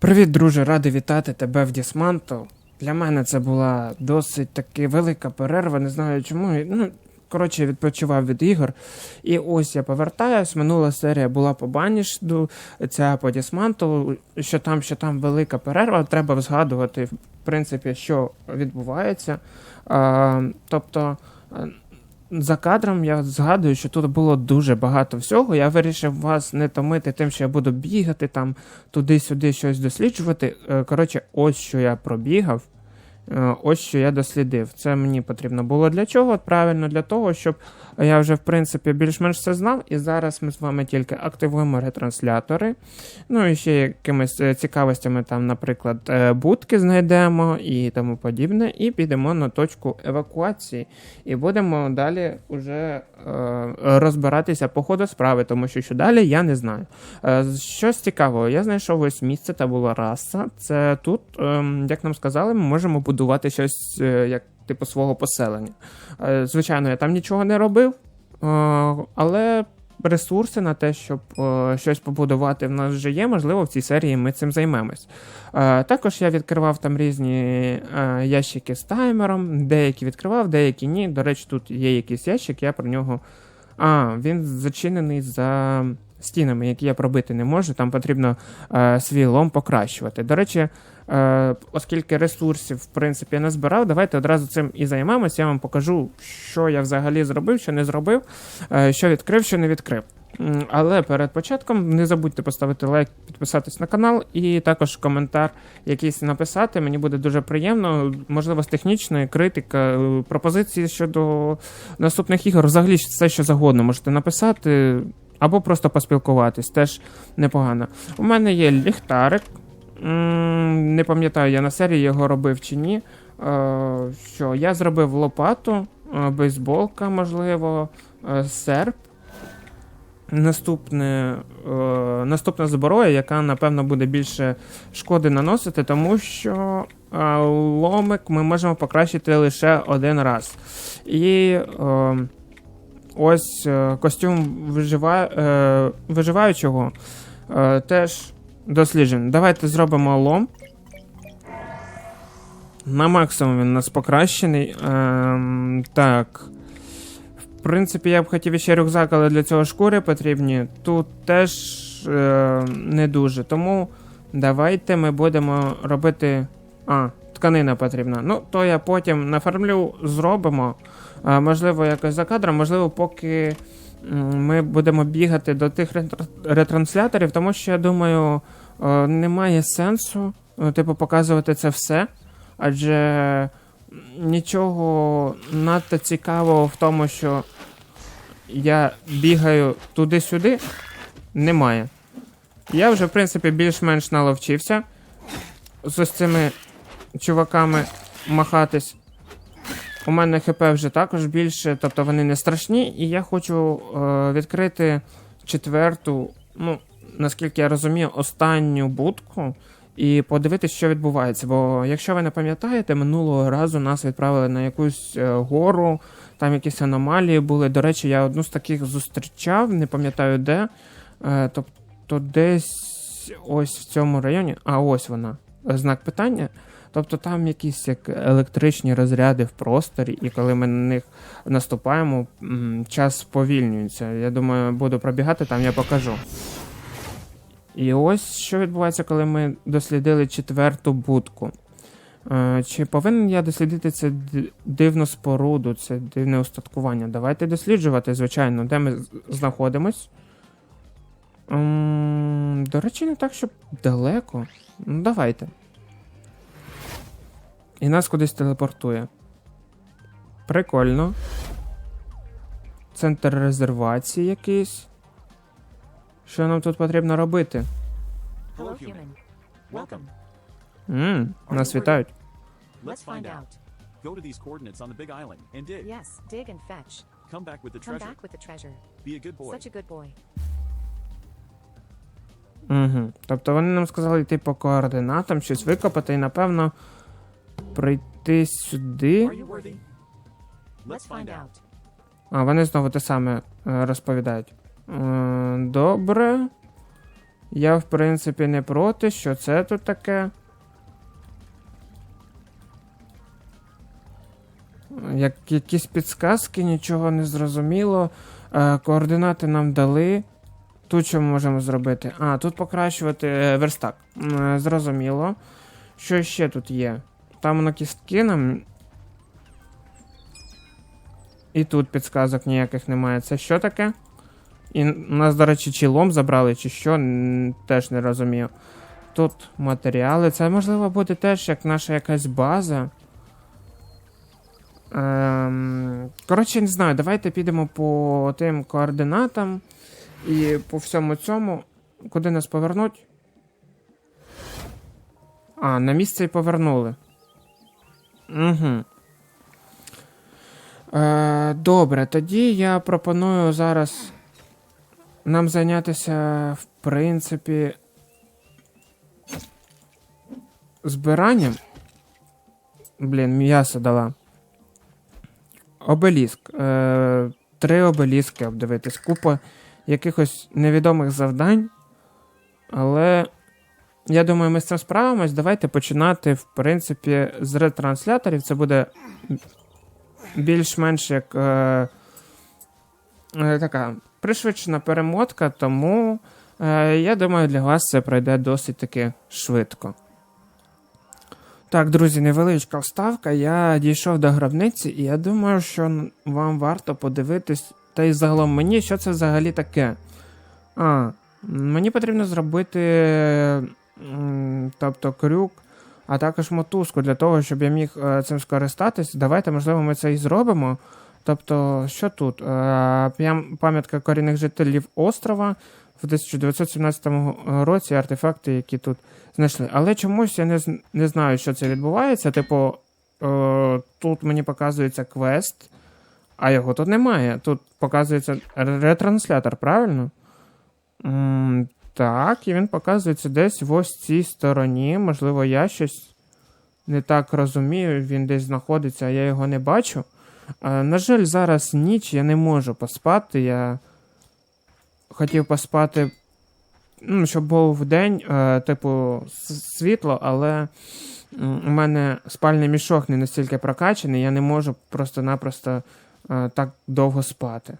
Привіт, друже, радий вітати тебе в Дісмантл. Для мене це була досить таки велика перерва, не знаю чому. Ну, коротше, відпочивав від ігор. І ось я повертаюсь. Минула серія була по Банішду, ця по Дісмантл, що там, що там велика перерва, треба згадувати, в принципі, що відбувається. А, тобто. За кадром я згадую, що тут було дуже багато всього. Я вирішив вас не томити тим, що я буду бігати там туди-сюди щось досліджувати. Е, Коротше, ось що я пробігав, ось що я дослідив. Це мені потрібно було для чого? Правильно, для того, щоб я вже, в принципі, більш-менш все знав. І зараз ми з вами тільки активуємо ретранслятори. Ну і ще якимись е, цікавостями, там, наприклад, е, будки знайдемо і тому подібне. І підемо на точку евакуації. І будемо далі уже е, розбиратися по ходу справи, тому що що далі я не знаю. Е, щось цікавого, я знайшов ось місце та була раса. Це тут, ем, як нам сказали, ми можемо будувати щось е, як типу свого поселення. Е, звичайно, я там нічого не робив, е, але ресурси на те, щоб щось побудувати, в нас вже є. Можливо, в цій серії ми цим займемось. Також я відкривав там різні ящики з таймером, деякі відкривав, деякі ні. До речі, тут є якийсь ящик, я про нього. А, він зачинений за стінами, які я пробити не можу. Там потрібно е, свій лом покращувати. До речі, е, оскільки ресурсів, в принципі, я не збирав, давайте одразу цим і займемось. Я вам покажу, що я взагалі зробив, що не зробив, е, що відкрив, що не відкрив. Але перед початком не забудьте поставити лайк, підписатись на канал і також коментар якийсь написати. Мені буде дуже приємно. Можливо, з технічної критика, е, пропозиції щодо наступних ігор, взагалі все, що завгодно можете написати, або просто поспілкуватись, теж непогано. У мене є ліхтарик. Не пам'ятаю, я на серії його робив чи ні. Е, Що я зробив лопату, е, бейсболка, можливо, е, серп. Наступне, е, наступна зброя, яка, напевно, буде більше шкоди наносити, тому що е, ломик ми можемо покращити лише один раз. І е, ось е, костюм вижива, е, виживаючого е, теж досліджений. Давайте зробимо лом. На максимум він у нас покращений. Ем, так. В принципі, я б хотів ще рюкзак, але для цього шкури потрібні. Тут теж е, не дуже. Тому давайте ми будемо робити. А, тканина потрібна. Ну, то я потім нафармлю, зробимо. А, можливо, якось за кадром, можливо, поки ми будемо бігати до тих ретрансляторів, тому що я думаю, е, немає сенсу, е, типу, показувати це все. Адже нічого надто цікавого в тому, що я бігаю туди-сюди, немає. Я вже, в принципі, більш-менш наловчився з цими чуваками махатись. У мене ХП вже також більше, тобто вони не страшні, і я хочу е, відкрити четверту, ну, наскільки я розумію, останню будку і подивитися, що відбувається. Бо якщо ви не пам'ятаєте, минулого разу нас відправили на якусь е, гору, там якісь аномалії були. До речі, я одну з таких зустрічав, не пам'ятаю де. Е, тобто десь ось в цьому районі. А ось вона. Знак питання. Тобто там якісь як електричні розряди в просторі, і коли ми на них наступаємо, час сповільнюється. Я думаю, буду пробігати там, я покажу. І ось що відбувається, коли ми дослідили четверту будку. Е, Чи повинен я дослідити це дивну споруду, це дивне устаткування? Давайте досліджувати, звичайно, де ми знаходимось. До речі, не так, щоб далеко. Ну, давайте. І нас кудись телепортує. Прикольно. Центр резервації якийсь. Що нам тут потрібно робити? Ммм, нас вітають. Let's find out. Go to these coordinates on the big island and dig. Yes, dig and fetch. Come back with the Come treasure. back with the treasure. Be a good boy. Such a good boy. Угу. Тобто вони нам сказали йти по координатам, щось викопати і, напевно, прийти сюди. Are you worthy? Let's find out. А, вони знову те саме е, розповідають. Е, Добре. Я, в принципі, не проти, що це тут таке. Як, якісь підсказки, нічого не зрозуміло. Е, координати нам дали. Тут що ми можемо зробити? А, тут покращувати е, верстак. Зрозуміло. Що ще тут є? Там на кістки нам. І тут підсказок ніяких немає. Це що таке? І нас, до речі, чи лом забрали, чи що, теж не розумію. Тут матеріали. Це можливо буде теж як наша якась база. Ем, коротше, не знаю, давайте підемо по тим координатам і по всьому цьому. Куди нас повернуть? А, на місце і повернули. Угу. Е, добре, тоді я пропоную зараз нам зайнятися, в принципі, збиранням. Блін, м'ясо дала. Обеліск. Е, три обеліски обдивитись. Купа якихось невідомих завдань. Але я думаю, ми з цим справимось. Давайте починати, в принципі, з ретрансляторів. Це буде більш-менш як е, е, така пришвидшена перемотка, тому е, я думаю, для вас це пройде досить таки швидко. Так, друзі, невеличка вставка. Я дійшов до гробниці, і я думаю, що вам варто подивитись, та й загалом мені, що це взагалі таке. А, мені потрібно зробити тобто крюк, а також мотузку для того, щоб я міг е, цим скористатись. Давайте, можливо, ми це і зробимо. Тобто, що тут? Е, пам'ятка корінних жителів острова в 1917 році артефакти, які тут знайшли. Але чомусь я не, не знаю, що це відбувається. Типу, е, тут мені показується квест, а його тут немає. Тут показується ретранслятор, правильно? Так, і він показується десь в ось цій стороні. Можливо, я щось не так розумію, він десь знаходиться, а я його не бачу. Е, на жаль, зараз ніч, я не можу поспати. Я хотів поспати, ну, щоб був день, е, типу, світло, але у мене спальний мішок не настільки прокачаний, я не можу просто-напросто е, так довго спати.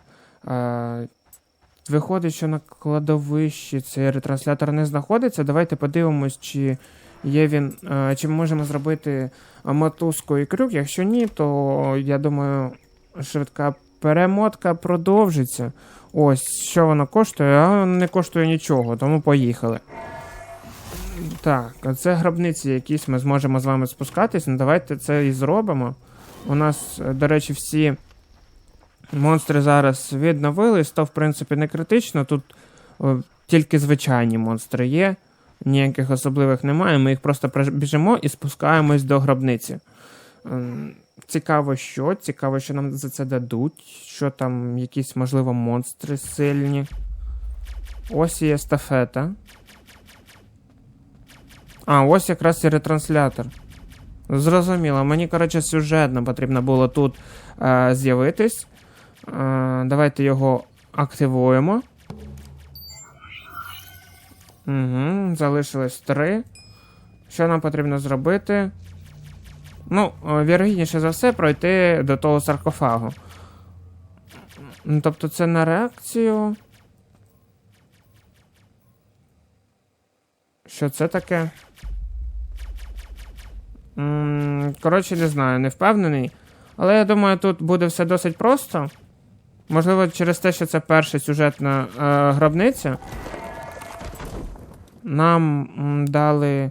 Виходить, що на кладовищі цей ретранслятор не знаходиться. Давайте подивимось, чи є він, е, чи ми можемо зробити е, мотузку і крюк. Якщо ні, то я думаю, швидка перемотка продовжиться. Ось, що воно коштує, а не коштує нічого, тому поїхали. Так, це гробниці якісь ми зможемо з вами спускатись. Ну давайте це і зробимо. У нас, е, до речі, всі монстри зараз відновились, то в принципі не критично. Тут о, тільки звичайні монстри є, ніяких особливих немає. Ми їх просто біжимо і спускаємось до гробниці. Ем, Цікаво, що, цікаво, що нам за це дадуть, що там якісь, можливо, монстри сильні. Ось і естафета. А, ось якраз і ретранслятор. Зрозуміло, мені, коротше, сюжетно потрібно було тут е, з'явитись. Е, давайте його активуємо. Угу, залишилось три. Що нам потрібно зробити? Ну, е, вірогідніше за все, пройти до того саркофагу. Ну, Тобто це на реакцію. Що це таке? Коротше, не знаю, не впевнений. Але я думаю, тут буде все досить просто. Можливо, через те, що це перша сюжетна е, гробниця. Нам дали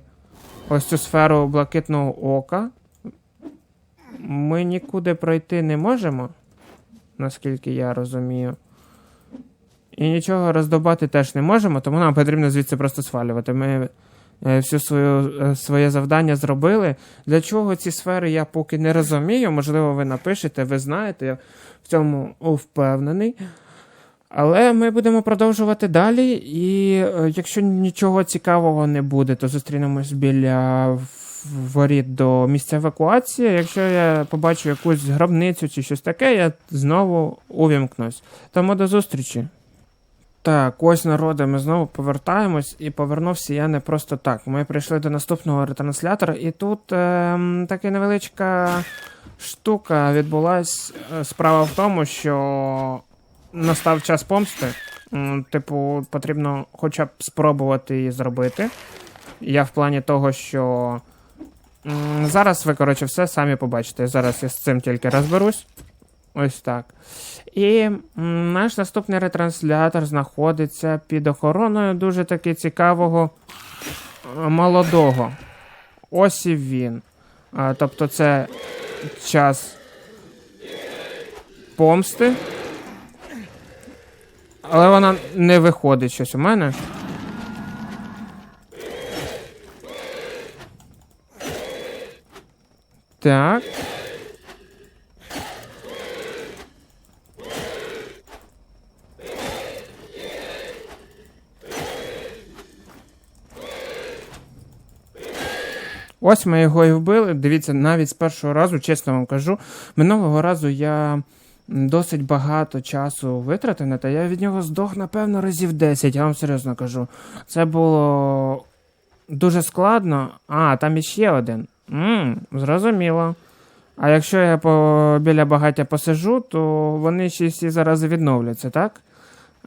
ось цю сферу блакитного ока. Ми нікуди пройти не можемо, наскільки я розумію. І нічого роздобати теж не можемо, тому нам потрібно звідси просто свалювати. Ми е, всю свою, е, своє завдання зробили. Для чого ці сфери я поки не розумію. Можливо, ви напишете, ви знаєте, я в цьому впевнений. Але ми будемо продовжувати далі, і е, якщо нічого цікавого не буде, то зустрінемось біля воріт до місця евакуації. Якщо я побачу якусь гробницю чи щось таке, я знову увімкнусь. Тому до зустрічі. Так, ось народи, ми знову повертаємось, і повернувся я не просто так. Ми прийшли до наступного ретранслятора, і тут ем, така невеличка штука відбулась. Е, Справа в тому, що настав час помсти. Типу, потрібно хоча б спробувати її зробити. Я в плані того, що. Зараз ви, коротше, все самі побачите. Зараз я з цим тільки розберусь. Ось так. І наш наступний ретранслятор знаходиться під охороною дуже таки цікавого е, молодого. Ось і він. Тобто це час помсти. Але вона не виходить щось у мене. Так. Ось ми його і вбили. Дивіться, навіть з першого разу, чесно вам кажу, минулого разу я досить багато часу витратив на те, я від нього здох, напевно, разів 10, я вам серйозно кажу. Це було дуже складно. А, там іще один. Мм, зрозуміло. А якщо я по, біля багаття посижу, то вони ще всі зараз відновляться, так?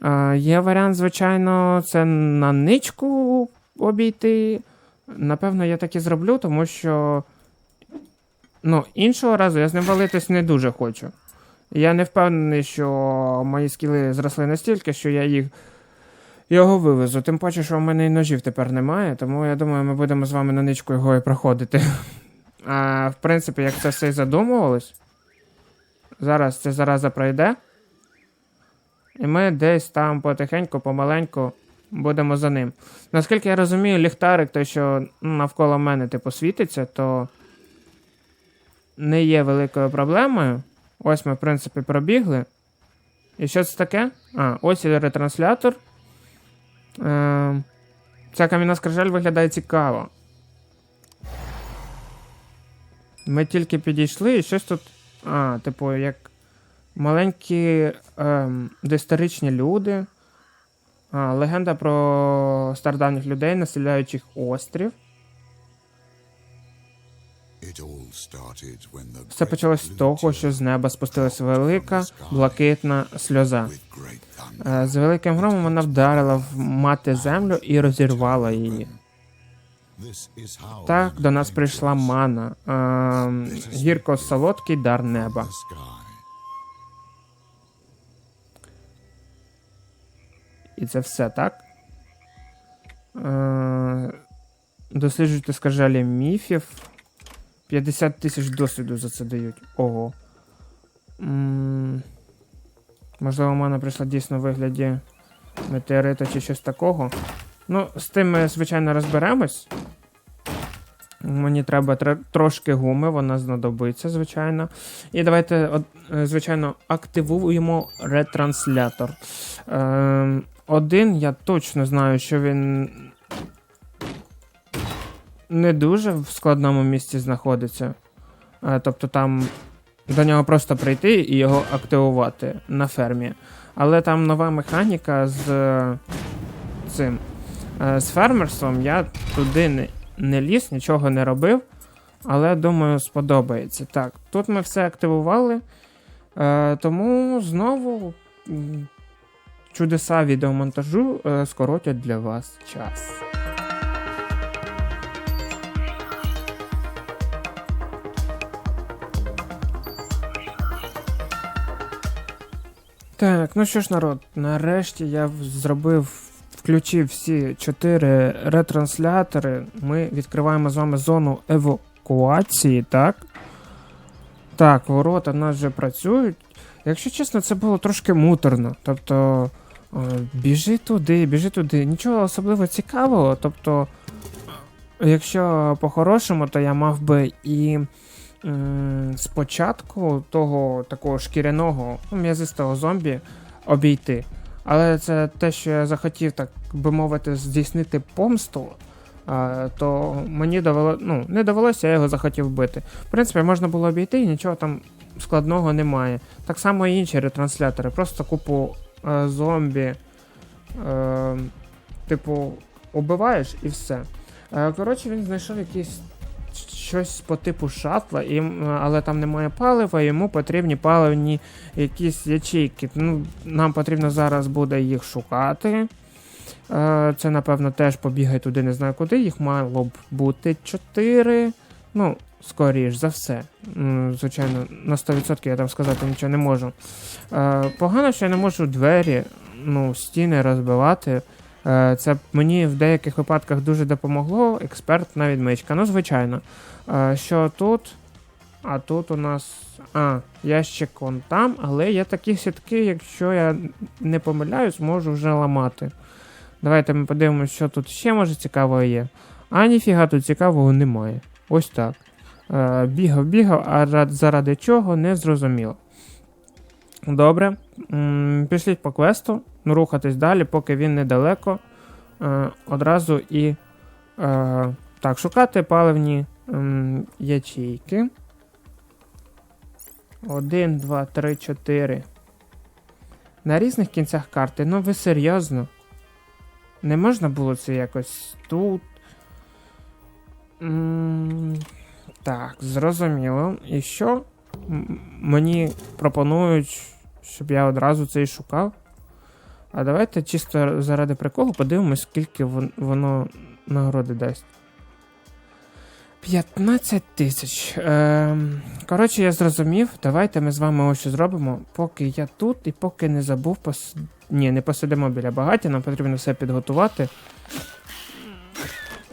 Е, є варіант, звичайно, це на ничку обійти. Напевно, я так і зроблю, тому що. Ну, іншого разу я з ним валитись не дуже хочу. Я не впевнений, що мої скіли зросли настільки, що я їх його вивезу. Тим паче, що в мене і ножів тепер немає, тому я думаю, ми будемо з вами на ничку його і проходити. А в принципі, як це все і задумувалось, зараз це зараза пройде. І ми десь там потихеньку, помаленьку будемо за ним. Наскільки я розумію, ліхтарик, той, що навколо мене типу світиться, то не є великою проблемою. Ось ми, в принципі, пробігли. І що це таке? А, ось і ретранслятор. Е, ця кам'яна скрижаль виглядає цікаво. Ми тільки підійшли і щось тут. А, типу, як маленькі ем, доісторичні люди. А, легенда про стародавніх людей, населяючих острів. Все почалось з того, що з неба спустилась велика блакитна сльоза. Е, З великим громом вона вдарила в мати землю і розірвала її. Так до нас прийшла мана, ем, гірко-солодкий дар неба. І це все, так? Е, досліджуйте скажалі міфів. 50 тисяч досвіду за це дають. Ого. м можливо, у мене прийшла дійсно в вигляді метеорита чи щось такого. Ну, з тим ми, звичайно, розберемось. Мені треба тр- трошки гуми, вона знадобиться, звичайно. І давайте, от, е, звичайно, активуємо ретранслятор. Е, один, я точно знаю, що він не дуже в складному місці знаходиться. Е, тобто там до нього просто прийти і його активувати на фермі. Але там нова механіка з е, цим. Е, з фермерством я туди не, не ліз, нічого не робив. Але думаю, сподобається. Так, тут ми все активували. Е, тому знову чудеса відеомонтажу скоротять для вас час. Так, ну що ж, народ, нарешті я зробив, включив всі чотири ретранслятори. Ми відкриваємо з вами зону евакуації, так? Так, ворота в нас вже працюють. Якщо чесно, це було трошки муторно. Тобто, е, біжи туди, біжи туди. Нічого особливо цікавого. Тобто, якщо по-хорошому, то я мав би і спочатку того такого шкіряного ну, м'язистого зомбі обійти. Але це те, що я захотів, так би мовити, здійснити помсту. То мені довело, ну, не довелося, я його захотів вбити. В принципі, можна було обійти і нічого там складного немає. Так само і інші ретранслятори. Просто купу е, зомбі Е, типу, убиваєш і все. Е, коротше, він знайшов якийсь щось по типу шатла, і, але там немає палива, йому потрібні паливні якісь ячейки. Ну, нам потрібно зараз буде їх шукати. Е, Це, напевно, теж побігай туди, не знаю куди. Їх мало б бути 4. Ну, скоріш за все. Звичайно, на 100% я там сказати нічого не можу. Е, Погано, що я не можу двері, ну, стіни розбивати. Е, Це мені в деяких випадках дуже допомогло. Експертна відмичка. Ну, звичайно. Е, Що тут? А тут у нас. А, ящик он там, але є такі сітки, якщо я не помиляюсь, можу вже ламати. Давайте ми подивимося, що тут ще може цікавого є. А ніфіга тут цікавого немає. Ось так. Е, бігав, бігав, а заради чого не зрозуміло. Добре. Пішліть по квесту, рухатись далі, поки він недалеко. Е, одразу і. Е, так, шукати паливні м, ячейки. 1, 2, 3, 4. На різних кінцях карти. Ну ви серйозно? Не можна було це якось тут. Так, зрозуміло. І що? Мені пропонують, щоб я одразу це і шукав. А давайте чисто заради приколу подивимось, скільки воно нагороди дасть. 15 тисяч. Ем, коротше, я зрозумів. Давайте ми з вами ось що зробимо. Поки я тут і поки не забув пос... Ні, не посидимо біля багаття, нам потрібно все підготувати.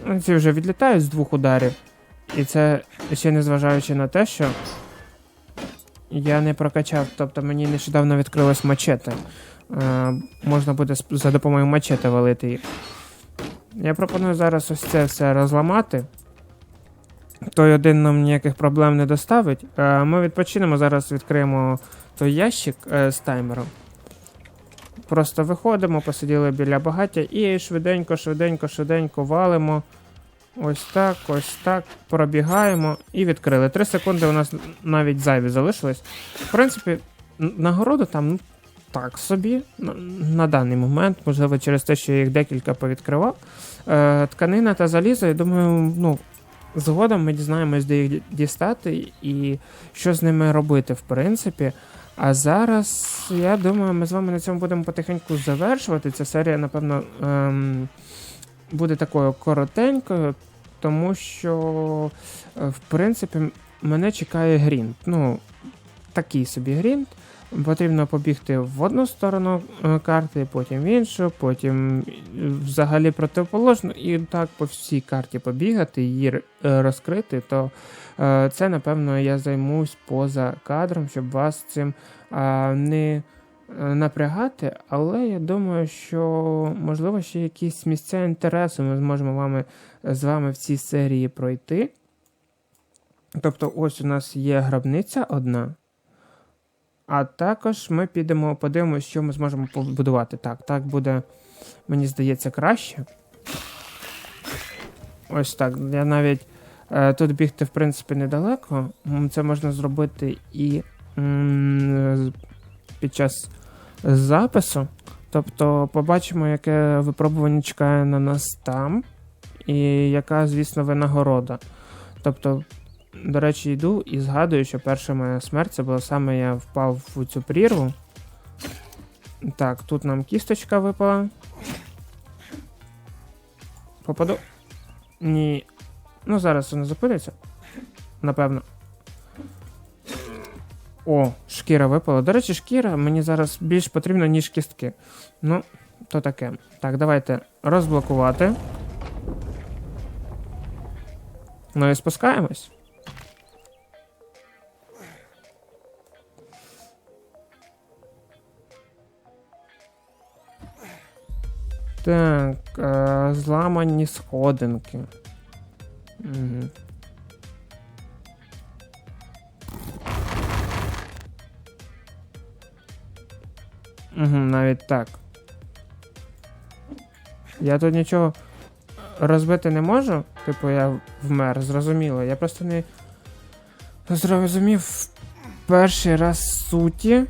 Ну, Ці вже відлітають з двох ударів. І це ще не зважаючи на те, що я не прокачав, тобто мені нещодавно відкрилось мачете. Е, можна буде за допомогою мачете валити їх. Я пропоную зараз ось це все розламати. Той один нам ніяких проблем не доставить. Е, Ми відпочинемо, зараз відкриємо той ящик е, з таймером. Просто виходимо, посиділи біля багаття і швиденько, швиденько, швиденько валимо. Ось так, ось так. Пробігаємо і відкрили. Три секунди у нас навіть зайві залишились. В принципі, н- нагорода там ну, так собі на, на даний момент, можливо, через те, що я їх декілька повідкривав. Е, тканина та залізо, я думаю, ну, згодом ми дізнаємось, де їх дістати і що з ними робити, в принципі. А зараз, я думаю, ми з вами на цьому будемо потихеньку завершувати. Ця серія, напевно, ем, буде такою коротенькою, тому що, е, в принципі, мене чекає грінт. Ну, такий собі грінт. Потрібно побігти в одну сторону е, карти, потім в іншу, потім е, взагалі протиположну, і так по всій карті побігати, її е, розкрити, то це, напевно, я займусь поза кадром, щоб вас цим не напрягати. Але я думаю, що можливо ще якісь місця інтересу ми зможемо вами, з вами в цій серії пройти. Тобто, ось у нас є гробниця одна. А також ми підемо, подивимося, що ми зможемо побудувати. Так, так буде, мені здається, краще. Ось так. Я навіть е, тут бігти, в принципі, недалеко. Це можна зробити і м, під час запису. Тобто побачимо, яке випробування чекає на нас там, і яка, звісно, винагорода. Тобто, до речі, йду і згадую, що перша моя смерть це була саме я впав у цю прірву. Так, тут нам кісточка випала. Попаду. Ні. Ну, зараз воно зупиниться. Напевно. О, шкіра випала. До речі, шкіра мені зараз більш потрібна, ніж кістки. Ну, то таке. Так, давайте розблокувати. Ну і спускаємось. Так, е, зламані сходинки. Угу. Угу, навіть так. Я тут нічого розбити не можу. Типу, я вмер, зрозуміло. Я просто не зрозумів перший раз суті,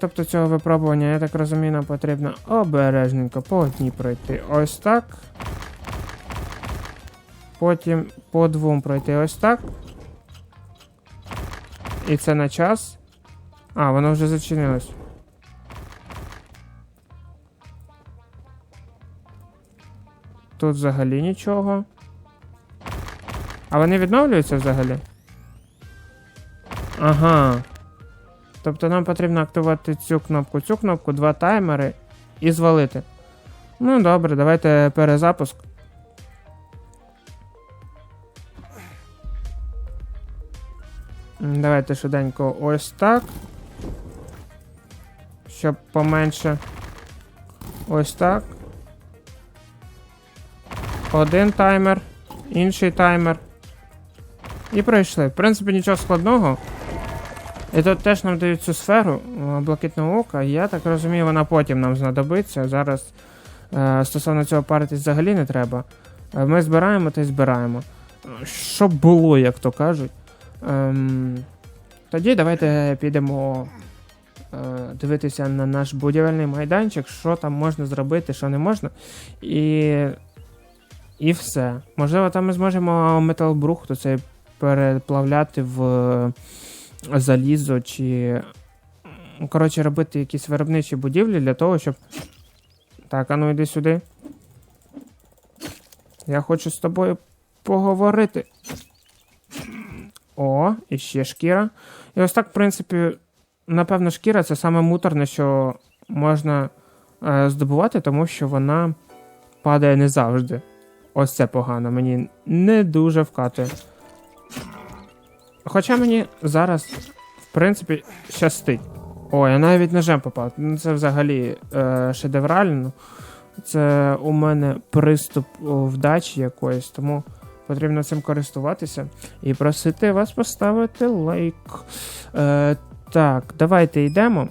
тобто цього випробування, я так розумію, нам потрібно обережненько по одній пройти ось так. Потім по двом пройти ось так. І це на час. А, воно вже зачинилось. Тут взагалі нічого. А вони відновлюються взагалі? Ага. Тобто нам потрібно активувати цю кнопку, цю кнопку, два таймери і звалити. Ну добре, давайте перезапуск. Давайте швиденько ось так. Щоб поменше. Ось так. Один таймер, інший таймер. І пройшли. В принципі, нічого складного. І тут теж нам дають цю сферу е, блакитного ока. Я так розумію, вона потім нам знадобиться. Зараз е, стосовно цього паритись взагалі не треба. Е, Ми збираємо та й збираємо. Щоб було, як то кажуть. Ем, тоді давайте підемо е, дивитися на наш будівельний майданчик, що там можна зробити, що не можна. І, і все. Можливо, там ми зможемо металбрух, то переплавляти в залізо чи. Коротше, робити якісь виробничі будівлі для того, щоб. Так, а ну йди сюди. Я хочу з тобою поговорити. О, і ще шкіра. І ось так, в принципі, напевно, шкіра це саме муторне, що можна е, здобувати, тому що вона падає не завжди. Ось це погано, мені не дуже вкатує. Хоча мені зараз, в принципі, щастить. О, я навіть ножем попав. Ну, це взагалі е, шедеврально. Це у мене приступ вдачі якоїсь, тому потрібно цим користуватися і просити вас поставити лайк. Е, так, давайте йдемо.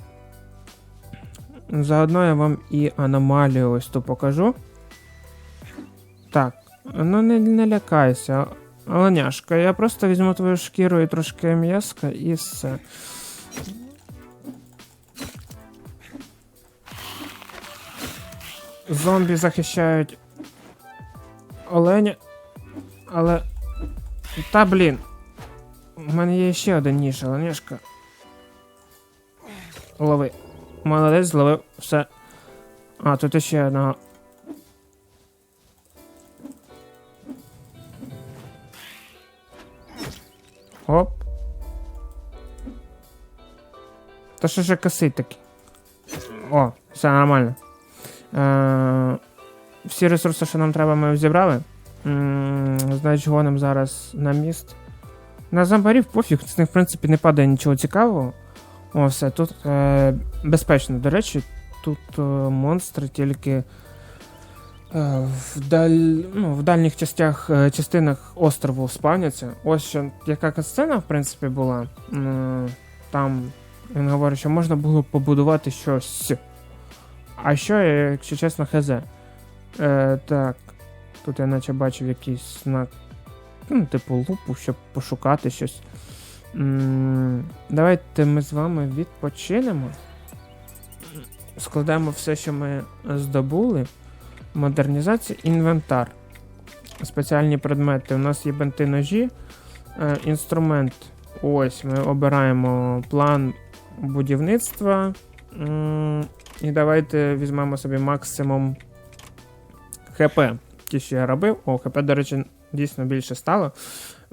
Заодно я вам і аномалію ось ту покажу. Так, ну не, не лякайся. Оленяшка, я просто візьму твою шкіру і трошки м'яска і все. Зомбі захищають оленя. Але. Та блін. У мене є ще один ніж, оленяшка. Лови. Молодець, зловив. Все. А, тут ще одна. Оп. Та що ж косить таки? О, все нормально. Е, всі ресурси, що нам треба, ми зібрали. Значить, гоним зараз на міст. На зомбарів пофіг, з них, в принципі, не падає нічого цікавого. О, все, тут е, безпечно. До речі, тут е, монстри тільки в, даль... ну, в дальніх частях, е, частинах острову спавняться. Ось що, яка катсцена, в принципі, була. Там він говорить, що можна було побудувати щось. А що, якщо чесно, хз. Е, так. Тут я наче бачив якийсь знак. Ну, типу лупу, щоб пошукати щось. Давайте ми з вами відпочинемо. Складаємо все, що ми здобули. Модернізація, інвентар. Спеціальні предмети. У нас є бенти ножі. Е, інструмент. Ось ми обираємо план будівництва. І давайте візьмемо собі максимум ХП. Ті, що я робив. О, ХП, до речі, дійсно більше стало.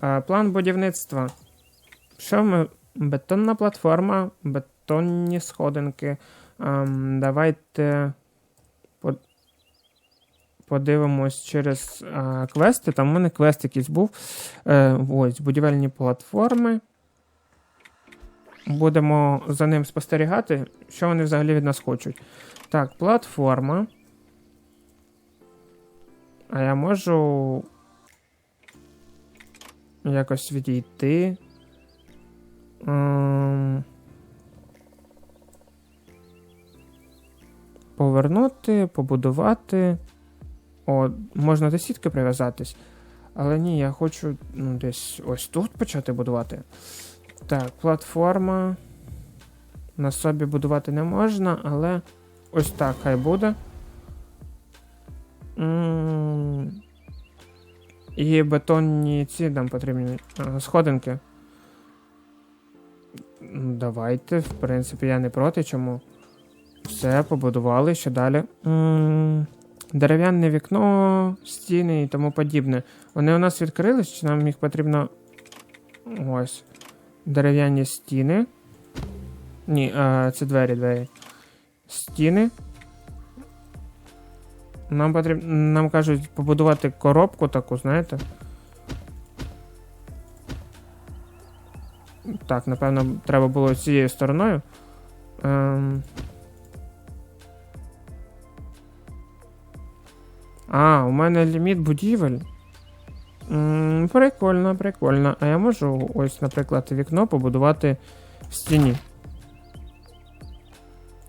Е, План будівництва. Що ми? Бетонна платформа, бетонні сходинки. Ем, давайте подивимось через е, квести. Там у мене квест якийсь був. Е, ось, будівельні платформи. Будемо за ним спостерігати, що вони взагалі від нас хочуть. Так, платформа. А я можу якось відійти. Ем... Повернути, побудувати. О, можна до сітки прив'язатись. Але ні, я хочу ну, десь ось тут почати будувати. так, платформа. На собі будувати не можна, але ось так хай буде. М, І бетонні ці нам потрібні е, сходинки. Давайте, в принципі, я не проти, чому. Все, побудували, що далі. М, Дерев'яне вікно, стіни і тому подібне. Вони у нас відкрились, чи нам їх потрібно. Ось. Дерев'яні стіни. Ні, а, це двері, двері. Стіни. Нам потрібно. Нам кажуть побудувати коробку таку, знаєте. Так, напевно, треба було цією стороною. Ем... А, у мене ліміт будівель. М, прикольно, прикольно. А я можу ось, наприклад, вікно побудувати в стіні.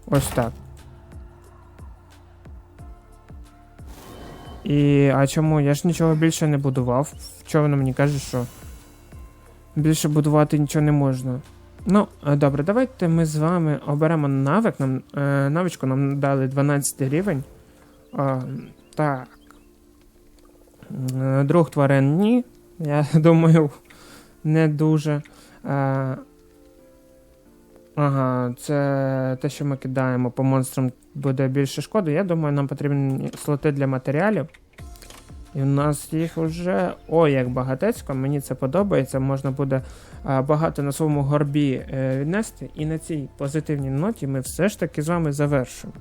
Ось так. І. А чому? Я ж нічого більше не будував. Чого воно мені каже, що більше будувати нічого не можна. Ну, е, добре, давайте ми з вами оберемо навик. Нам, е, навичку нам дали 12 рівень. Так. Е, Друг тварин ні. Я думаю, не дуже. Е, ага, це те, що ми кидаємо по монстрам, буде більше шкоди. Я думаю, нам потрібні слоти для матеріалів. І у нас їх вже ой, як багатецько, мені це подобається. Можна буде багато на своєму горбі е, віднести. І на цій позитивній ноті ми все ж таки з вами завершимо.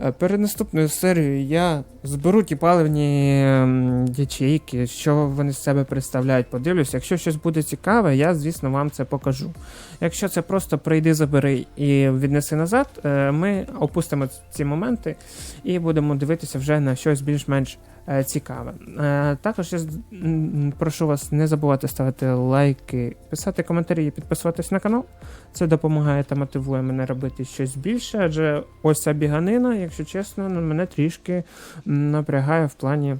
Е, перед наступною серією я зберу ті паливні ем, ячейки, що вони з себе представляють, подивлюся. Якщо щось буде цікаве, я, звісно, вам це покажу. Якщо це просто прийди, забери і віднеси назад, е, ми опустимо ці моменти і будемо дивитися вже на щось більш-менш цікаве. Е, Також я прошу вас не забувати ставити лайки, писати коментарі і підписуватись на канал. Це допомагає та мотивує мене робити щось більше, адже ось ця біганина, якщо чесно, ну, мене трішки напрягає в плані е,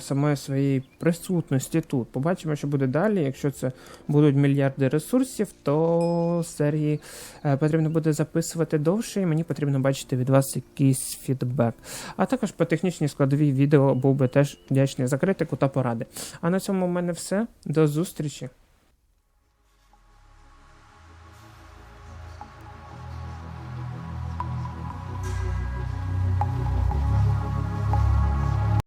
самої своєї присутності тут. Побачимо, що буде далі. Якщо це будуть мільярди ресурсів, то серії е, потрібно буде записувати довше, і мені потрібно бачити від вас якийсь фідбек. А також по технічній складовій відео був би теж вдячний за критику та поради. А на цьому в мене все. До зустрічі!